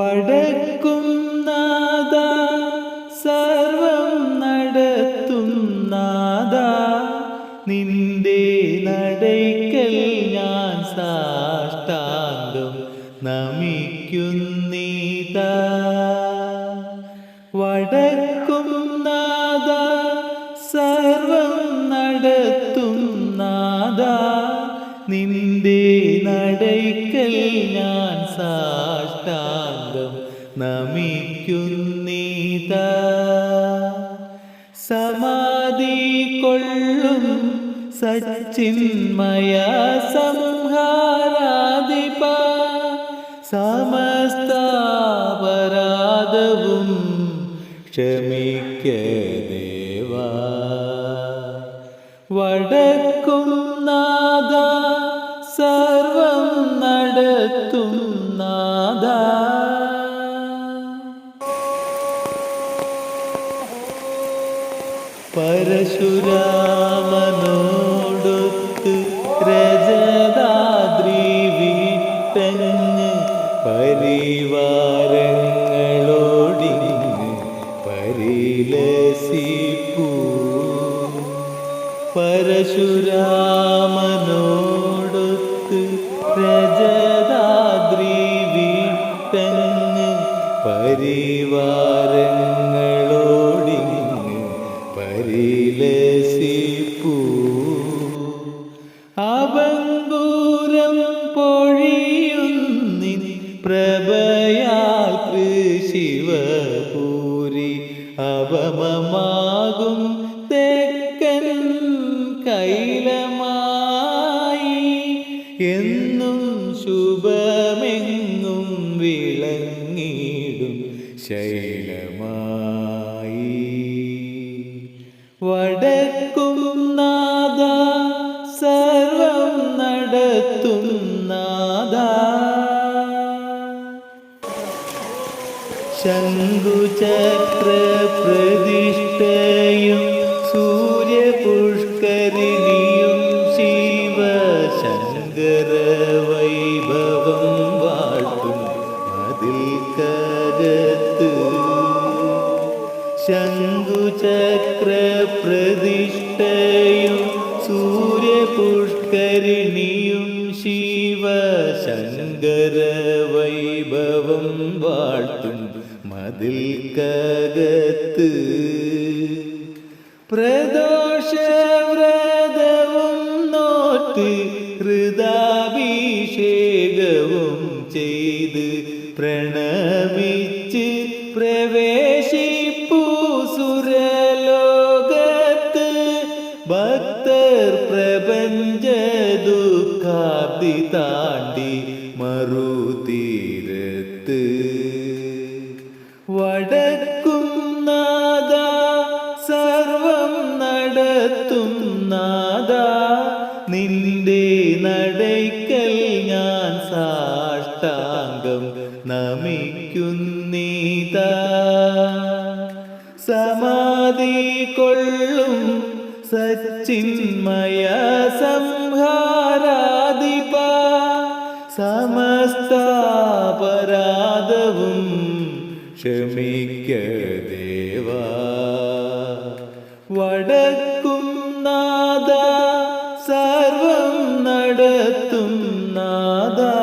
വടക്കും നാദ സർവം നടത്തും നാദ. നിന്റെ നടയ്ക്കൽ ഞാൻ സാഷ്ടാംഗം നമിക്കുന്നീത. വടക്കും നാദ സർവം നടത്തും നാദ. നിന്റെ നടയ്ക്കൽ ഞാൻ സാഷ്ടാംഗം നമിക്കുന്നീത. സമാധി കൊള്ളും സച്ചിന്മയ സംഹാരാധിപ. സമസ്താപരാധവും ക്ഷമിക്ക ദേവാ. വടക്കും നാദ സർവം നടത്തും നാദ പരശുരാമനോടൊത്ത് രജതാദ്രി വിട്ടഞ്ഞ് പരിവാരങ്ങളോടിങ്ങ് പരിലസിപ്പൂ. പരശുരാമനോടൊത്ത് രജതാദ്രി വിട്ടങ്ങ് പരിവാരങ്ങളോടിങ്ങ് പരിലസിപ്പൂ അവങ്കൂരം പൊഴിയുന്നിൻ പ്രഭയാൽ കൃഷിവപൂരി അവമമാകും തെക്കൻ കൈലമായി ശൈലമായി. വടക്കും നാദ സർവം നടത്തും നാദ ശംഖുചക്ര പ്രതിഷ്ഠയും സൂര്യപുഷ്കരിണിയും ശിവ കകത്ത് ശംഖുചക്ര പ്രതിഷ്ഠയും സൂര്യപുഷ്കരിണിയും ശിവ ശങ്കര വൈഭവം വാഴ്ത്തും മതിൽ കകത്ത് പ്രദോഷവ്രതവും നോട്ട് ഹൃദാഭിഷേകവും പ്രവേശിപ്പൂ സുരലോകത്ത് ഭക്തർ പ്രപഞ്ച ദുഃഖാബ്ദി താണ്ടി മറുതീരത്ത്. വടക്കും നാദ സർവം നടത്തും നാദ നിന്റെ നടയ്ക്കൽ സമാധി കൊള്ളും സച്ചിന്മയ സംഹാരാധിപ. സമസ്താപരാധവും ക്ഷമിക്ക ദേവ. വടക്കും നാദ സർവം നടത്തും നാദാ.